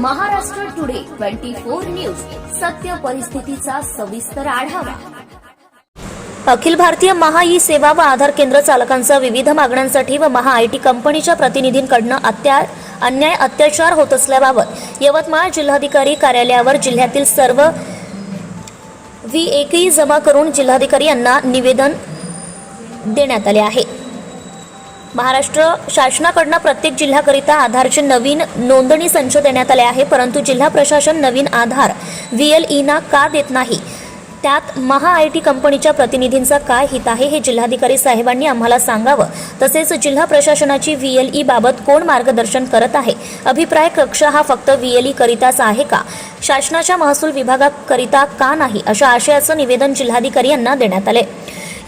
Maharashtra today twenty four news. सत्य परिस्थितीचा सविस्तर आढावा. अखिल भारतीय महा ई सेवा व आधार केंद्र चालकांचा विविध मागण्यांसाठी व महा आय टी कंपनीच्या प्रतिनिधींकडनं अत्या अन्याय अत्याचार होत असल्याबाबत यवतमाळ जिल्हाधिकारी कार्यालयावर जिल्ह्यातील सर्व व्ही एकही जमा करून जिल्हाधिकारी यांना निवेदन देण्यात आले आहे. महाराष्ट्र शासनाकडनं प्रत्येक जिल्ह्याकरिता आधारचे नवीन नोंदणी संच देण्यात आले आहे परंतु जिल्हा प्रशासन नवीन आधार व्ही एल ईना का देत नाही? त्यात महा आय टी कंपनीच्या प्रतिनिधींचा काय हित आहे हे जिल्हाधिकारी साहेबांनी आम्हाला सांगावं. तसेच जिल्हा प्रशासनाची व्ही एल ई बाबत कोण मार्गदर्शन करत आहे? अभिप्राय कक्ष हा फक्त व्ही एल ई करिताच आहे का? शासनाच्या महसूल विभागाकरिता का नाही? अशा आशयाचं निवेदन जिल्हाधिकारी यांना देण्यात आले.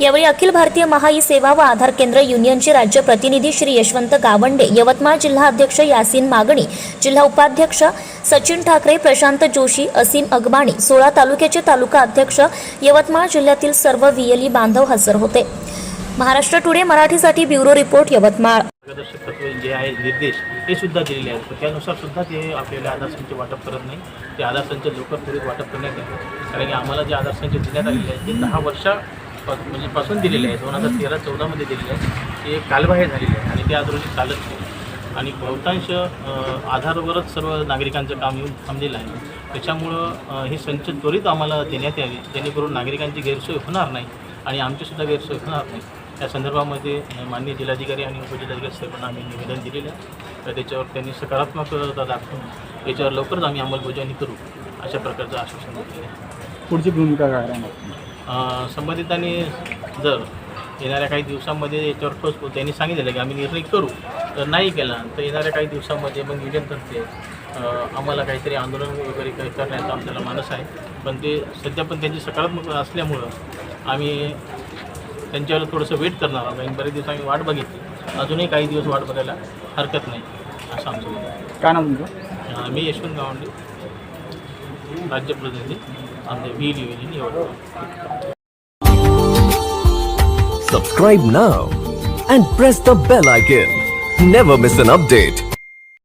यावेळी अखिल भारतीय महाई सेवा व आधार केंद्र युनियनचे राज्य प्रतिनिधी श्री यशवंत गावंडे यवतमाळ जिल्हा अध्यक्ष यासीन मागणी जिल्हा उपाध्यक्ष सचिन ठाकरे प्रशांत जोशी असीम अगबाणी सोळा तालुक्याचे तालुका अध्यक्ष यवतमाळ जिल्ह्यातील सर्व व्हीएलई बांधव हजर होते. महाराष्ट्र टुडे मराठीसाठी ब्युरो रिपोर्ट यवतमाळ. मार्गदर्शक तत्वे जे आहे निर्देश हे सुद्धा दिलेले आहेत. तर त्यानुसार सुद्धा ते आपल्याला आधार संच वाटप करत नाही. ते आधार संच लवकर त्वरित वाटप करण्यात येते. कारण की आम्हाला जे आधार संच देण्यात आलेले आहेत ते दहा वर्षा म्हणजे पासून दिलेले आहे दोन हजार तेरा चौदामध्ये दिलेले आहे ते कालबाह्य झालेले आहे आणि ते आज रोजी चालत नाही. आणि बहुतांश आधारवरच सर्व नागरिकांचं काम येऊन थांबलेलं आहे. त्याच्यामुळं हे संच त्वरित आम्हाला देण्यात यावे जेणेकरून नागरिकांची गैरसोय होणार नाही आणि आमचीसुद्धा गैरसोय होणार नाही. त्या संदर्भामध्ये माननीय जिल्हाधिकारी आणि उपजिल्हाधिकारी साहेबांना आम्ही निवेदन दिलेलं आहे. तर त्याच्यावर त्यांनी सकारात्मकता दाखवून याच्यावर लवकरच आम्ही अंमलबजावणी करू अशा प्रकारचं आश्वासन दिलेलं आहे. पुढची भूमिका काय राहणार? संबंधितांनी जर येणाऱ्या काही दिवसांमध्ये याच्यावर ठोस त्यांनी सांगितलेलं की आम्ही निर्णय करू तर नाही केला तर येणाऱ्या काही दिवसांमध्ये मग युनियनतर्फे अ, आम्हाला काहीतरी आंदोलन वगैरे काही करण्याचा आपल्याला मानस आहे. पण ते सध्या पण त्यांची सकारात्मक असल्यामुळं आम्ही त्यांच्यावर थोडंसं वेट करणार आहोत. आणि बरेच दिवस आम्ही वाट बघितली. अजूनही काही दिवस वाट बघायला हरकत नाही असं आमचं. काय नाव तुमचं? मी यशवंत गावंडे राज्य அந்த வீடியோவிலிருந்து எவ்வளோ Subscribe now and press the bell icon. Never miss an update.